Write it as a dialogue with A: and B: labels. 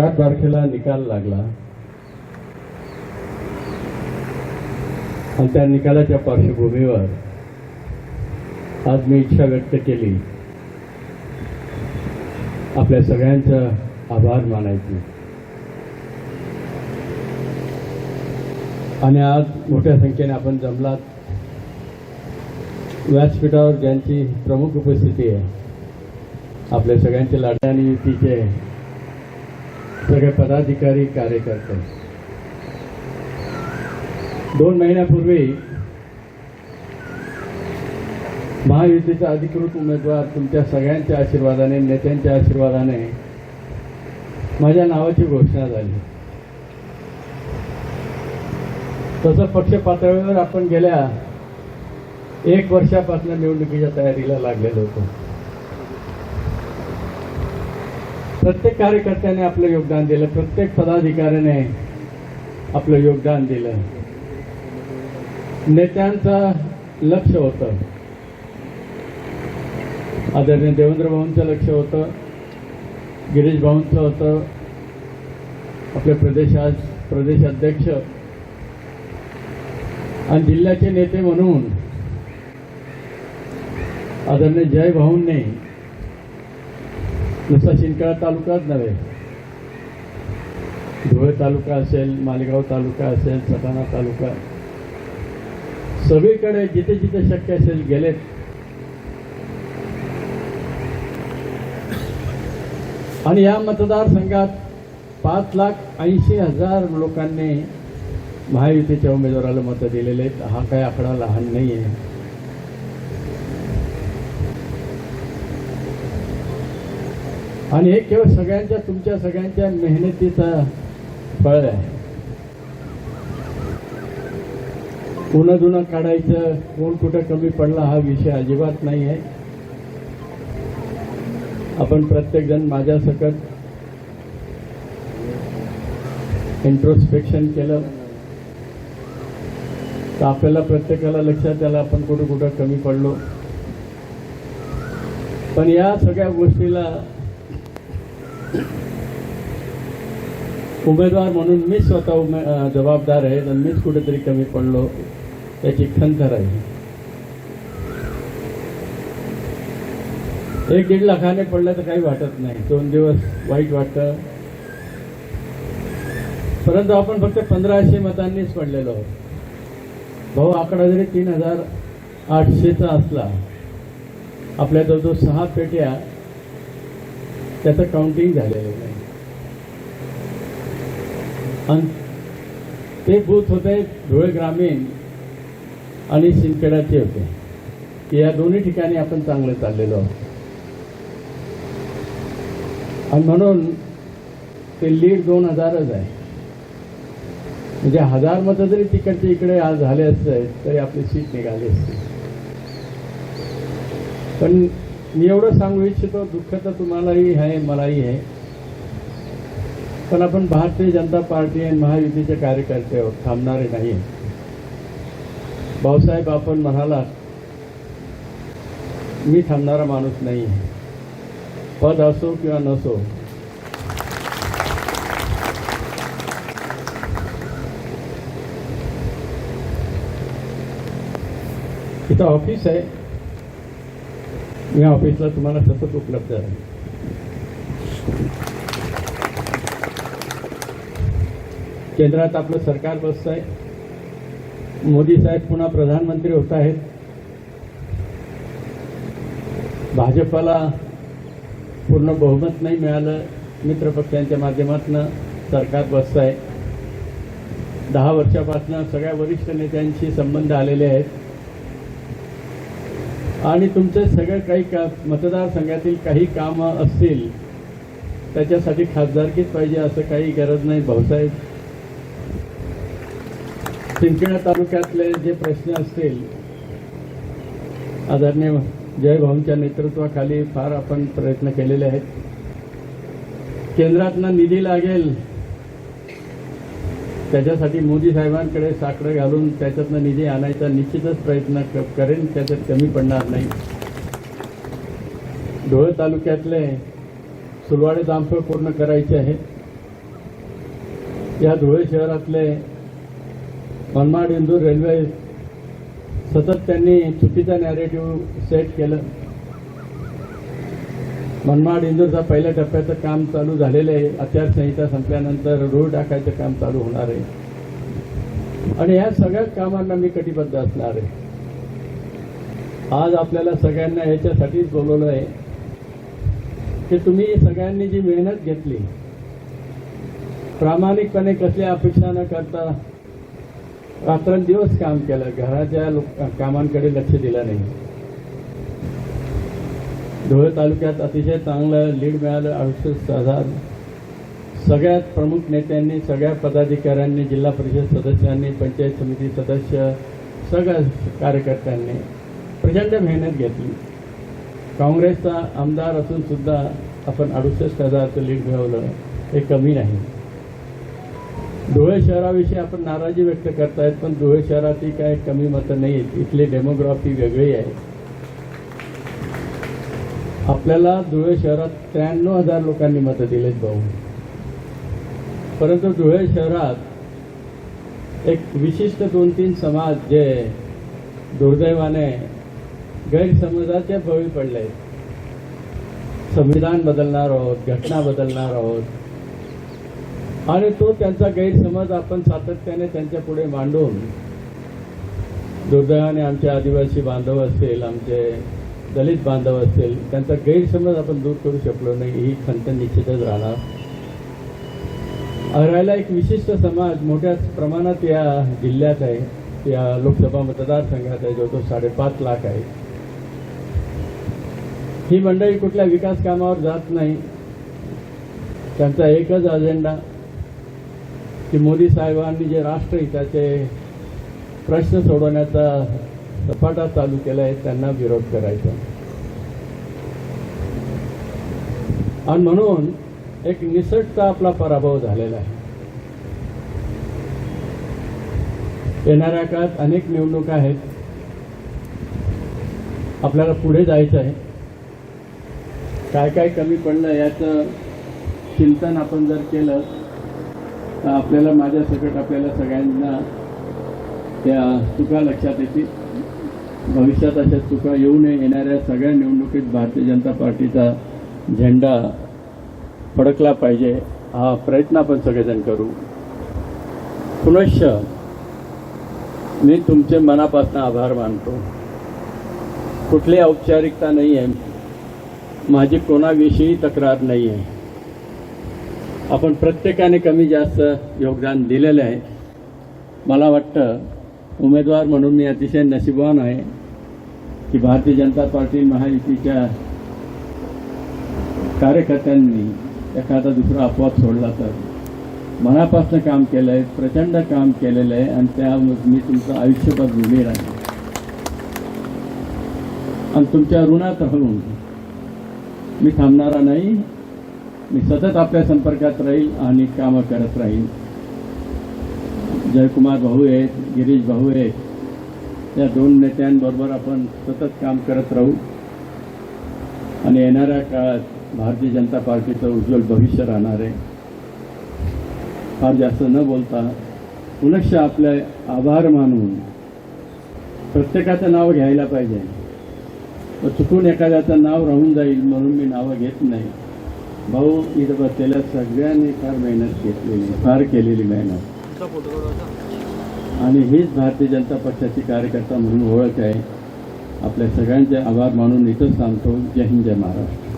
A: चार तारखेला निकाल लागला. आणि त्या निकालाच्या पार्श्वभूमीवर आज मी इच्छा व्यक्त केली. आपल्या सगळ्यांचं आभार मानायचे. आणि आज मोठ्या संख्येने आपण जमलात. व्यासपीठावर ज्यांची प्रमुख उपस्थिती आहे आपल्या सगळ्यांचे लाडे आणि युतीचे सगळे पदाधिकारी कार्यकर्ते. दोन महिन्यापूर्वी महायुतीचा अधिकृत उमेदवार तुमच्या सगळ्यांच्या आशीर्वादाने नेत्यांच्या आशीर्वादाने माझ्या नावाची घोषणा झाली. तसं पक्ष पातळीवर आपण गेल्या एक वर्षापासून निवडणुकीच्या तयारीला लागलेलो होतो. प्रत्येक कार्यकर्त्याने आपलं योगदान दिलं प्रत्येक पदाधिकाऱ्याने आपलं योगदान दिलं. नेत्यांचं लक्ष होतं. आदरणीय देवेंद्र भाऊंचं लक्ष होतं. गिरीश भाऊंचं होतं. आपले प्रदेशा प्रदेश अध्यक्ष. आणि जिल्ह्याचे नेते म्हणून आदरणीय जय भाऊंनी नुसता शिंदखेडा तालुकाच नव्हे. धुळे तालुका असेल मालेगाव तालुका असेल सटाणा तालुका. सगळीकडे जिथे जिथे शक्य असेल गेलेत. आणि या मतदारसंघात पाच लाख ऐंशी हजार लोकांनी महायुतीच्या उमेदवाराला मतं दिलेले आहेत. हा काय आकडा लहान नाही आहे आणि हे केवळ सगळ्यांच्या तुमच्या सगळ्यांच्या मेहनतीचा फळ आहे. उन्हा जुनं काढायचं कोण कुठं कमी पडला हा विषय अजिबात नाही आहे. आपण प्रत्येकजण माझ्या सकट इंट्रोस्पेक्शन केलं. तर आपल्याला प्रत्येकाला लक्षात आलं आपण कुठं कुठं कमी पडलो. पण या सगळ्या गोष्टीला उमेदवार म्हणून मी स्वतः उमे जबाबदार आहे तर मीच कुठेतरी कमी पडलो याची खंत राहील एक दीड लाखाने पडलं तर काही वाटत नाही. दोन दिवस वाईट वाटतं. परंतु आपण फक्त पंधराशे मतांनीच पडलेलो आहोत. भाऊ आकडा जरी तीन हजार आठशेचा असला आपल्या जवळजवळ सहा पेट्या त्याचं काउंटिंग झालेलं नाही आणि ते बूथ होते धुळे ग्रामीण आणि शिंदखेड्याचे होते. या दोन्ही ठिकाणी आपण चांगलं चाललेलो आहोत. आणि म्हणून ते लीड दोन हजारच आहे. म्हणजे हजार मतं जरी तिकडचे इकडे आज झाले असते तरी आपली सीट निघाली असते. पण मी एवढं सांगू इच्छितो दुःख तर तुम्हालाही आहे मलाही आहे. पण आपण भारतीय जनता पार्टी आणि महायुतीचे कार्यकर्ते आहोत थांबणारे नाही भाऊसाहेब आपण म्हणाला मी थांबणारा माणूस नाही आहे पद असो किंवा नसो इथं ऑफिस आहे. या ऑफिसला तुम्हाला सतत उपलब्ध आहे. केंद्रात आपलं सरकार बसतं आहे. मोदी साहेब पुन्हा प्रधानमंत्री होत आहेत. भाजपाला पूर्ण बहुमत नाही मिळालं. मित्रपक्षांच्या माध्यमातून सरकार बसतं आहे. दहा वर्षापासून सगळ्या वरिष्ठ नेत्यांशी संबंध आलेले आहेत. आणि तुमचे सगळे काही का मतदारसंघातील काही कामं असतील त्याच्यासाठी खासदारकीच पाहिजे असं काही गरज नाही भाऊसाहेब सिंदखेडा तालुक्यातले जे प्रश्न असतील आदरणीय जय भाऊंच्या नेतृत्वाखाली फार आपण प्रयत्न केलेले आहेत. केंद्रातनं निधी लागेल त्याच्यासाठी मोदी साहेबांकडे साकडं घालून त्याच्यातनं निधी आणायचा निश्चितच प्रयत्न करेन त्याच्यात कमी पडणार नाही. धुळे तालुक्यातले सुलवाडे जामफळ पूर्ण करायचे आहे या धुळे शहरातले मनमाड इंदूर रेल्वे सतत त्यांनी चुकीचा नॅरेटिव्ह सेट केलं. मनमाड इंदूरचा पहिल्या टप्प्याचं काम चालू झालेलं आहे. आचारसंहिता संपल्यानंतर रोड टाकायचं काम चालू होणार आहे. आणि या सगळ्याच कामांना मी कटिबद्ध असणार आहे. आज आपल्याला सगळ्यांना याच्यासाठीच बोलवलं आहे की तुम्ही सगळ्यांनी जी मेहनत घेतली प्रामाणिकपणे कसल्या अपेक्षा न करता रात्रंदिवस काम केलं. घराच्या लोक कामांकडे लक्ष दिलं नाही. धुळे तालुक्यात अतिशय चांगलं लीड मिळालं. अडुसष्ट हजार सगळ्यात प्रमुख नेत्यांनी सगळ्या पदाधिकाऱ्यांनी जिल्हा परिषद सदस्यांनी पंचायत समिती सदस्य सगळ्या कार्यकर्त्यांनी प्रचंड मेहनत घेतली. काँग्रेसचा आमदार असून सुद्धा आपण अडुसष्ट हजारचं लीड मिळवलं हे कमी नाही. धुळे शहराविषयी आपण नाराजी व्यक्त करतायत पण धुळे शहराची काय कमी मतं नाही आहेत इथली डेमोग्राफी वेगळी आहे. आपल्याला धुळे शहरात त्र्याण्णव हजार लोकांनी मतं दिलेत भाऊ. परंतु धुळे शहरात एक विशिष्ट दोन तीन समाज जे दुर्दैवाने गैरसमजाचे बळी पडले. संविधान बदलणार आहोत घटना बदलणार आहोत. आणि तो त्यांचा गैरसमज आपण सातत्याने त्यांच्या पुढे मांडून दुर्दैवाने आमचे आदिवासी बांधव असतील आमचे दलित बांधव असतील त्यांचा गैरसमज आपण दूर करू शकलो नाही ही खंत निश्चितच राहणार. राहिला एक विशिष्ट समाज मोठ्या प्रमाणात या जिल्ह्यात आहे या लोकसभा मतदारसंघात आहे जवळजवळ साडेपाच लाख आहे. ही मंडळी कुठल्या विकास कामावर जात नाही त्यांचा एकच अजेंडा की मोदी साहेबांनी जे राष्ट्रहिताचे प्रश्न सोडवण्याचा सपाटा चालू केला आहे त्यांना विरोध करायचा. आणि म्हणून एक निसटचा आपला पराभव झालेला आहे. येणाऱ्या काळात अनेक निवडणुका आहेत. आपल्याला पुढे जायचं आहे. काय काय कमी पडलं याचं चिंतन आपण जर केलं तर आपल्याला माझ्यासकट आपल्याला सगळ्यांना त्या चुका लक्षात येतील. भविष्यात अशा चुका येऊ नये येणाऱ्या सगळ्या निवडणुकीत भारतीय जनता पार्टीचा झेंडा फडकला पाहिजे हा प्रयत्न आपण सगळेजण करू. पुनश्च मी तुमचे मनापासून आभार मानतो. कुठली औपचारिकता नाही आहे. माझी कोणाविषयी तक्रार नाही आहे. आपण प्रत्येकाने कमी जास्त योगदान दिलेलं आहे. मला वाटतं उमेदवार म्हणून मी अतिशय नशिबवान आहे. की भारतीय जनता पार्टी महायुतीच्या कार्यकर्त्यांनी एखादा दुसरा अपवाद सोडला तर? मनापासून काम केलं आहे प्रचंड काम केलेलं आहे आणि त्या मी तुमचं आयुष्यभर ऋणी राहील आणि तुमच्या ऋणात राहून मी थांबणारा नाही मी सतत आपल्या संपर्कात राहील आणि कामं करत राहील जयकुमार भाऊ आहेत गिरीश भाऊ आहेत या दोन नेत्यांबरोबर आपण सतत काम करत राहू. आणि येणाऱ्या काळात भारतीय जनता पार्टीचं उज्ज्वल भविष्य राहणार आहे. फार जास्त न बोलता पुनश्च आपले आभार मानून प्रत्येकाचं नाव घ्यायला पाहिजे. व चुकून एखाद्याचं नाव राहून जाईल म्हणून मी नावं घेत नाही. भाऊ इथं बसलेल्या सगळ्यांनी फार मेहनत घेतलेली फार केलेली मेहनत. आणि हीच भारतीय जनता पक्षाची कार्यकर्ता म्हणून ओळख आहे. आपल्या सगळ्यांचे आभार मानून इथंच सांगतो जय हिंद जय महाराष्ट्र.